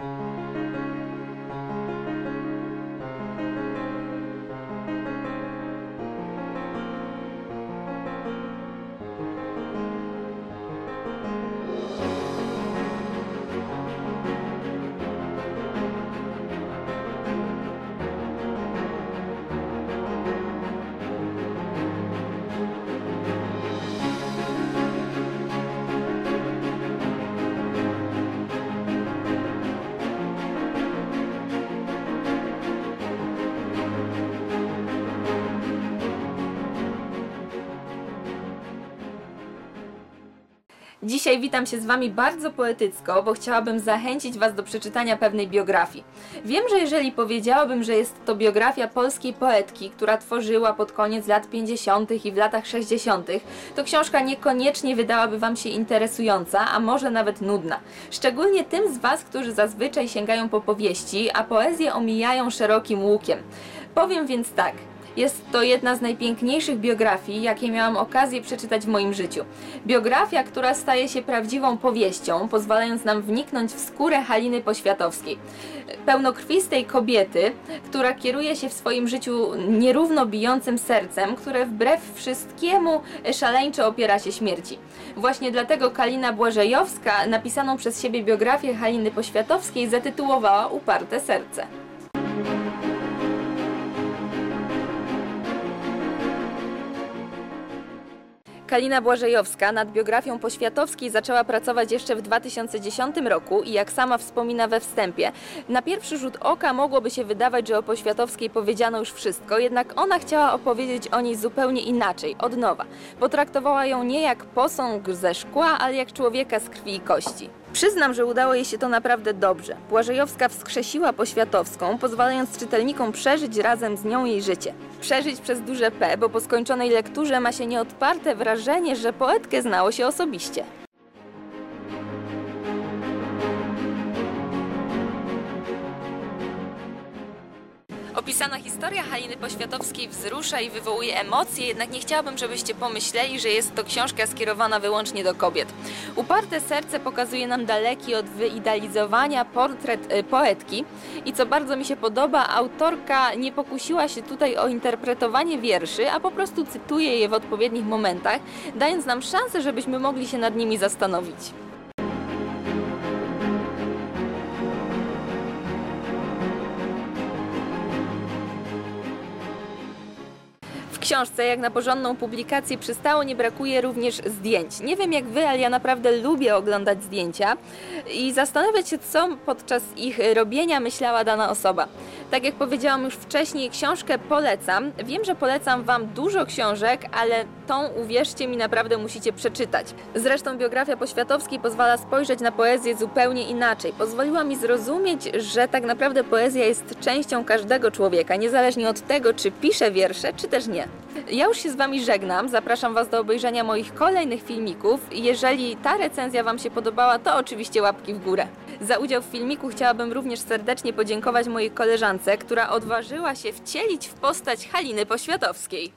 you Dzisiaj witam się z Wami bardzo poetycko, bo chciałabym zachęcić Was do przeczytania pewnej biografii. Wiem, że jeżeli powiedziałabym, że jest to biografia polskiej poetki, która tworzyła pod koniec lat 50. i w latach 60., to książka niekoniecznie wydałaby Wam się interesująca, a może nawet nudna. Szczególnie tym z Was, którzy zazwyczaj sięgają po powieści, a poezję omijają szerokim łukiem. Powiem więc tak. Jest to jedna z najpiękniejszych biografii, jakie miałam okazję przeczytać w moim życiu. Biografia, która staje się prawdziwą powieścią, pozwalając nam wniknąć w skórę Haliny Poświatowskiej. Pełnokrwistej kobiety, która kieruje się w swoim życiu nierówno bijącym sercem, które wbrew wszystkiemu szaleńczo opiera się śmierci. Właśnie dlatego Kalina Błażejowska napisaną przez siebie biografię Haliny Poświatowskiej zatytułowała Uparte serce. Kalina Błażejowska nad biografią Poświatowskiej zaczęła pracować jeszcze w 2010 roku i jak sama wspomina we wstępie, na pierwszy rzut oka mogłoby się wydawać, że o Poświatowskiej powiedziano już wszystko, jednak ona chciała opowiedzieć o niej zupełnie inaczej, od nowa. Potraktowała ją nie jak posąg ze szkła, ale jak człowieka z krwi i kości. Przyznam, że udało jej się to naprawdę dobrze. Błażejowska wskrzesiła Poświatowską, pozwalając czytelnikom przeżyć razem z nią jej życie. Przeżyć przez duże P, bo po skończonej lekturze ma się nieodparte wrażenie, że poetkę znało się osobiście. Opisana historia Haliny Poświatowskiej wzrusza i wywołuje emocje, jednak nie chciałabym, żebyście pomyśleli, że jest to książka skierowana wyłącznie do kobiet. Uparte serce pokazuje nam daleki od wyidealizowania portret e, poetki i co bardzo mi się podoba, autorka nie pokusiła się tutaj o interpretowanie wierszy, a po prostu cytuje je w odpowiednich momentach, dając nam szansę, żebyśmy mogli się nad nimi zastanowić. Książce, jak na porządną publikację przystało, nie brakuje również zdjęć. Nie wiem jak wy, ale ja naprawdę lubię oglądać zdjęcia i zastanawiać się, co podczas ich robienia myślała dana osoba. Tak jak powiedziałam już wcześniej, książkę polecam. Wiem, że polecam wam dużo książek, ale tą, uwierzcie mi, naprawdę musicie przeczytać. Zresztą biografia Poświatowskiej pozwala spojrzeć na poezję zupełnie inaczej. Pozwoliła mi zrozumieć, że tak naprawdę poezja jest częścią każdego człowieka, niezależnie od tego, czy pisze wiersze, czy też nie. Ja już się z Wami żegnam, zapraszam Was do obejrzenia moich kolejnych filmików. Jeżeli ta recenzja Wam się podobała, to oczywiście łapki w górę. Za udział w filmiku chciałabym również serdecznie podziękować mojej koleżance, która odważyła się wcielić w postać Haliny Poświatowskiej.